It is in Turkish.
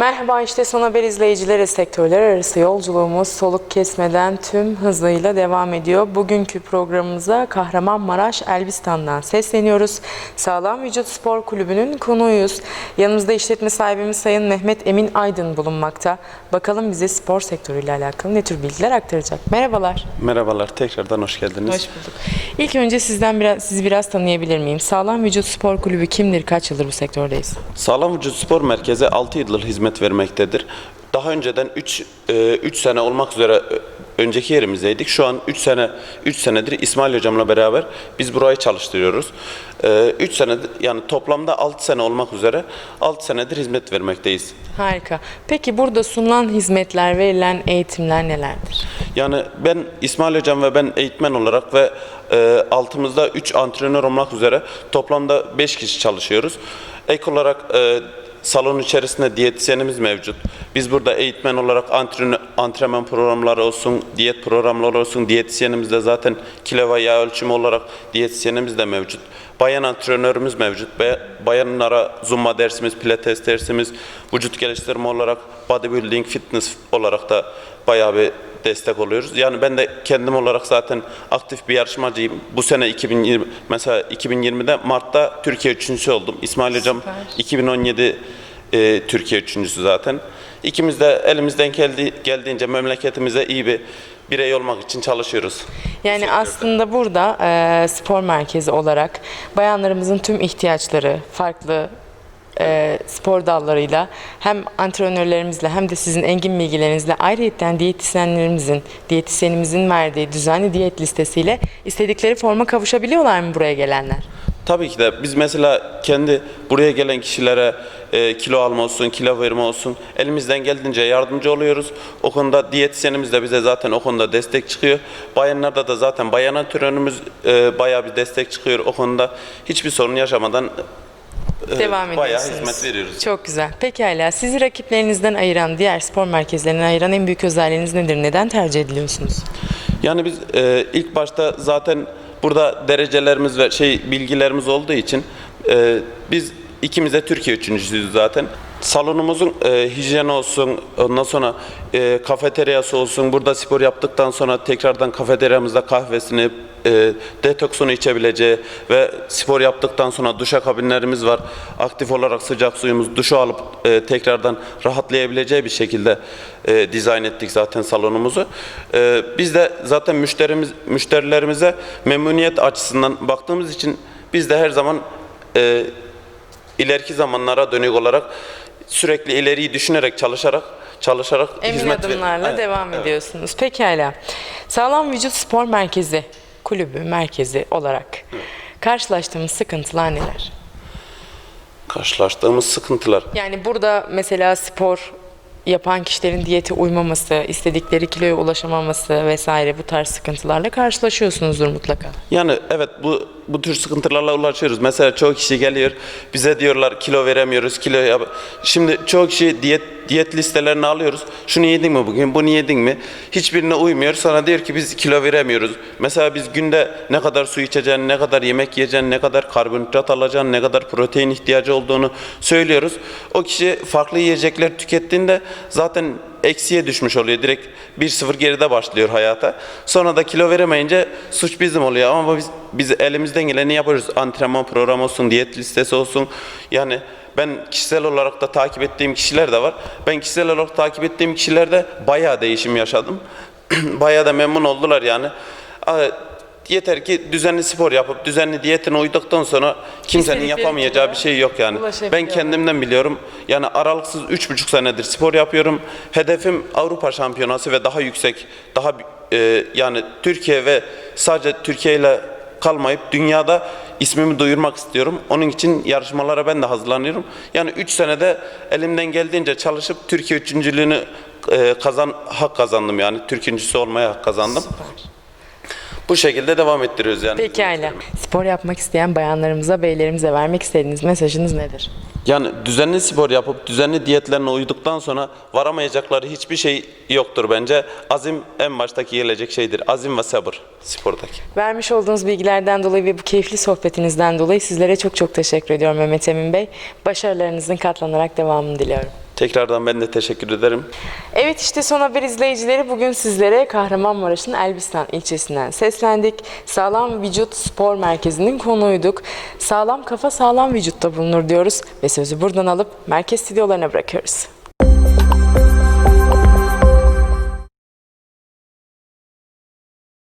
Merhaba işte Son Haber izleyicileri sektörler arası yolculuğumuz soluk kesmeden tüm hızıyla devam ediyor. Bugünkü programımıza Kahramanmaraş Elbistan'dan sesleniyoruz. Sağlam Vücut Spor Kulübü'nün konuğuyuz. Yanımızda işletme sahibimiz Sayın Mehmet Emin Aydın bulunmakta. Bakalım bize spor sektörüyle alakalı ne tür bilgiler aktaracak. Merhabalar. Merhabalar, tekrardan hoş geldiniz. Hoş bulduk. İlk önce sizden biraz sizi biraz tanıyabilir miyim? Sağlam Vücut Spor Kulübü kimdir? Kaç yıldır bu sektördeyiz? Sağlam Vücut Spor Merkezi 6 yıldır hizmet vermektedir. Daha önceden 3 3 sene olmak üzere ö- önceki yerimizdeydik. Şu an 3 sene 3 senedir İsmail hocamla beraber biz burayı çalıştırıyoruz. 3 senedir yani toplamda 6 sene olmak üzere 6 senedir hizmet vermekteyiz. Harika. Peki burada sunulan hizmetler, verilen eğitimler nelerdir? Yani ben İsmail Hocam ve ben eğitmen olarak ve e, altımızda 3 antrenör olmak üzere toplamda 5 kişi çalışıyoruz. Ek olarak e, salon içerisinde diyetisyenimiz mevcut. Biz burada eğitmen olarak antrenman programları olsun, diyet programları olsun, diyetisyenimiz de zaten kilo ve yağ ölçümü olarak diyetisyenimiz de mevcut. Bayan antrenörümüz mevcut. Bay- Bayanlara zumba dersimiz, pilates dersimiz, vücut geliştirme olarak bodybuilding, fitness olarak da bayağı bir destek oluyoruz. Yani ben de kendim olarak zaten aktif bir yarışmacıyım. Bu sene 2020 mesela 2020'de Mart'ta Türkiye üçüncüsü oldum. İsmail hocam Süper. 2017 e, Türkiye üçüncüsü zaten. İkimiz de elimizden geldi, geldiğince memleketimize iyi bir birey olmak için çalışıyoruz. Yani aslında burada e, spor merkezi olarak bayanlarımızın tüm ihtiyaçları farklı e, spor dallarıyla hem antrenörlerimizle hem de sizin engin bilgilerinizle ayrıyetten diyetisyenlerimizin, diyetisyenimizin verdiği düzenli diyet listesiyle istedikleri forma kavuşabiliyorlar mı buraya gelenler? Tabii ki de biz mesela kendi buraya gelen kişilere e, kilo alma olsun, kilo verme olsun elimizden geldiğince yardımcı oluyoruz. O konuda diyetisyenimiz de bize zaten o konuda destek çıkıyor. Bayanlarda da zaten bayan antrenörümüz e, bayağı bir destek çıkıyor o konuda. Hiçbir sorun yaşamadan Devam bayağı ediyorsunuz. hizmet veriyoruz. Çok güzel. Pekala. Sizi rakiplerinizden ayıran, diğer spor merkezlerinden ayıran en büyük özelliğiniz nedir? Neden tercih ediliyorsunuz? Yani biz e, ilk başta zaten burada derecelerimiz ve şey bilgilerimiz olduğu için e, biz ikimiz de Türkiye üçüncüsüyüz zaten. Salonumuzun e, hijyeni olsun, ondan sonra e, kafeteryası olsun. Burada spor yaptıktan sonra tekrardan kafeteryamızda kahvesini, e, detoksunu içebileceği ve spor yaptıktan sonra duşa kabinlerimiz var. Aktif olarak sıcak suyumuz, duşu alıp e, tekrardan rahatlayabileceği bir şekilde e, dizayn ettik zaten salonumuzu. E, biz de zaten müşterimiz müşterilerimize memnuniyet açısından baktığımız için biz de her zaman e, ileriki zamanlara dönük olarak sürekli ileriyi düşünerek çalışarak çalışarak Emin hizmet ver- adımlarla Aynen, devam evet. ediyorsunuz. Pekala. Sağlam Vücut Spor Merkezi, kulübü, merkezi olarak karşılaştığımız sıkıntılar neler? Karşılaştığımız sıkıntılar. Yani burada mesela spor yapan kişilerin diyete uymaması, istedikleri kiloya ulaşamaması vesaire bu tarz sıkıntılarla karşılaşıyorsunuzdur mutlaka. Yani evet bu bu tür sıkıntılarla ulaşıyoruz. Mesela çoğu kişi geliyor bize diyorlar kilo veremiyoruz kilo yap. Şimdi çoğu kişi diyet diyet listelerini alıyoruz. Şunu yedin mi bugün? Bunu yedin mi? Hiçbirine uymuyor. Sonra diyor ki biz kilo veremiyoruz. Mesela biz günde ne kadar su içeceğini, ne kadar yemek yiyeceğini, ne kadar karbonhidrat alacağını, ne kadar protein ihtiyacı olduğunu söylüyoruz. O kişi farklı yiyecekler tükettiğinde zaten eksiye düşmüş oluyor. Direkt 1-0 geride başlıyor hayata. Sonra da kilo veremeyince suç bizim oluyor. Ama biz, biz elimizden geleni yapıyoruz. Antrenman programı olsun, diyet listesi olsun. Yani ben kişisel olarak da takip ettiğim kişiler de var. Ben kişisel olarak takip ettiğim kişilerde bayağı değişim yaşadım. bayağı da memnun oldular yani. Yeter ki düzenli spor yapıp düzenli diyetine uyduktan sonra kimsenin yapamayacağı bir şey yok yani. Ben kendimden biliyorum. Yani aralıksız üç buçuk senedir spor yapıyorum. Hedefim Avrupa Şampiyonası ve daha yüksek, daha e, yani Türkiye ve sadece Türkiye ile kalmayıp dünyada ismimi duyurmak istiyorum. Onun için yarışmalara ben de hazırlanıyorum. Yani 3 senede elimden geldiğince çalışıp Türkiye üçüncülüğünü e, kazan hak kazandım yani. Türküncüsü olmaya hak kazandım. Süper. Bu şekilde devam ettiriyoruz yani. Pekala. Spor yapmak isteyen bayanlarımıza, beylerimize vermek istediğiniz mesajınız nedir? Yani düzenli spor yapıp düzenli diyetlerine uyduktan sonra varamayacakları hiçbir şey yoktur bence. Azim en baştaki gelecek şeydir. Azim ve sabır spordaki. Vermiş olduğunuz bilgilerden dolayı ve bu keyifli sohbetinizden dolayı sizlere çok çok teşekkür ediyorum Mehmet Emin Bey. Başarılarınızın katlanarak devamını diliyorum. Tekrardan ben de teşekkür ederim. Evet işte Son Haber izleyicileri bugün sizlere Kahramanmaraş'ın Elbistan ilçesinden seslendik. Sağlam Vücut Spor Merkezi'nin konuğuyduk. Sağlam kafa sağlam vücutta bulunur diyoruz ve sözü buradan alıp merkez stüdyolarına bırakıyoruz.